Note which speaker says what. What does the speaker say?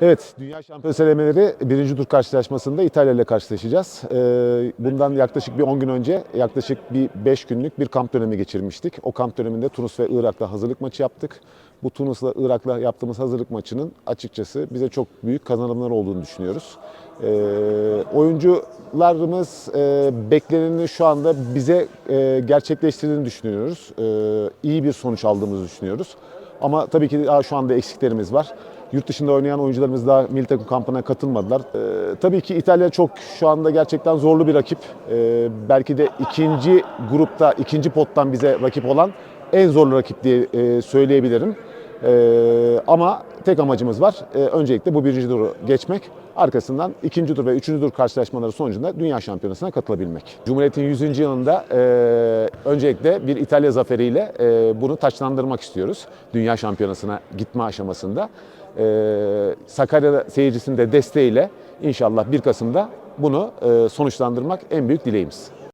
Speaker 1: Evet, Dünya Şampiyonası elemeleri birinci tur karşılaşmasında İtalya ile karşılaşacağız. Ee, Bundan yaklaşık bir 10 gün önce yaklaşık bir 5 günlük bir kamp dönemi geçirmiştik. O kamp döneminde Tunus ve Irak'la hazırlık maçı yaptık. Bu Tunus'la Irak'la yaptığımız hazırlık maçının açıkçası bize çok büyük kazanımlar olduğunu düşünüyoruz. Ee, oyuncularımız e, bekleneni şu anda bize e, gerçekleştirdiğini düşünüyoruz. Ee, iyi bir sonuç aldığımızı düşünüyoruz. Ama tabii ki daha şu anda eksiklerimiz var. Yurt dışında oynayan oyuncularımız daha milli takım kampına katılmadılar. Ee, tabii ki İtalya çok şu anda gerçekten zorlu bir rakip. Ee, belki de ikinci grupta, ikinci pottan bize rakip olan en zorlu rakip diye e, söyleyebilirim. Ee, ama tek amacımız var. Ee, öncelikle bu birinci turu geçmek. Arkasından ikinci tur ve üçüncü tur karşılaşmaları sonucunda Dünya Şampiyonası'na katılabilmek. Cumhuriyet'in 100. yılında e, öncelikle bir İtalya zaferiyle e, bunu taçlandırmak istiyoruz. Dünya Şampiyonası'na gitme aşamasında. E, Sakarya seyircisinin de desteğiyle inşallah 1 Kasım'da bunu e, sonuçlandırmak en büyük dileğimiz.